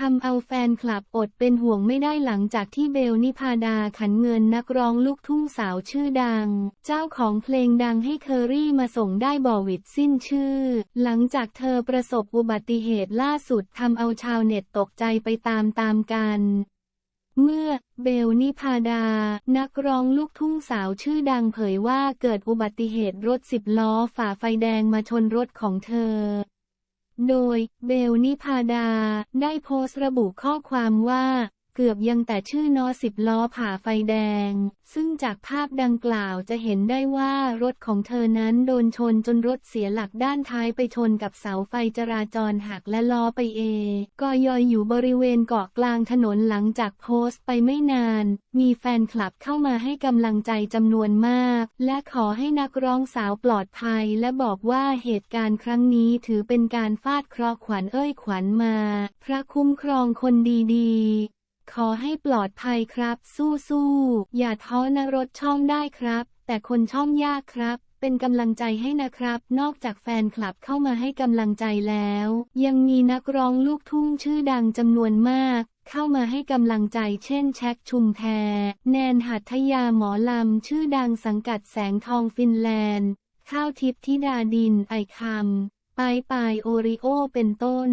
ทำเอาแฟนคลับอดเป็นห่วงไม่ได้หลังจากที่เบลนิพาดาขันเงินนักร้องลูกทุ่งสาวชื่อดัง เจ้าของเพลงดังให้เคอรี่มาส่งได้บอวิดสิ้นชื่อ หลังจากเธอประสบอุบัติเหตุล่าสุดทำเอาชาวเน็ตตกใจไปตามตามกันเมื่อเบลนิพาดา นักร้องลูกทุ่งสาวชื่อดังเผยว่าเกิดอุบัติเหตุรถสิบล้อฝ่าไฟแดงมาชนรถของเธอ โดยเบลนิพาดาได้โพสต์ระบุข้อความว่า เกือบยังแต่ชื่อนอสิบล้อผ่าไฟแดง ซึ่งจากภาพดังกล่าวจะเห็นได้ว่ารถของเธอนั้นโดนชนจนรถเสียหลักด้านท้ายไปชนกับเสาไฟจราจรหักและล้อไปเองก็ยอยอยู่บริเวณเกาะกลางถนนหลังจากโพสต์ไปไม่นาน มีแฟนคลับเข้ามาให้กำลังใจจำนวนมาก และขอให้นักร้องสาวปลอดภัย และบอกว่าเหตุการณ์ครั้งนี้ถือเป็นการฟาดเคราะห์ขวัญเอ้ยขวัญมา พระคุ้มครองคนดีๆ ขอให้ปลอดภัยครับ สู้ๆอย่าท้อนะรถช่องได้ครับ แต่คนช่องยากครับ เป็นกำลังใจให้นะครับ นอกจากแฟนคลับเข้ามาให้กำลังใจแล้ว ยังมีนักร้องลูกทุ่งชื่อดังจำนวนมากเข้ามาให้กำลังใจเช่นแช็คชุมแพแนนหัทยาหมอลำ ชื่อดังสังกัดแสงทองฟินแลนด์ ข้าวทิพย์ธิดาดินไอคำปายปายโอริโอเป็นต้น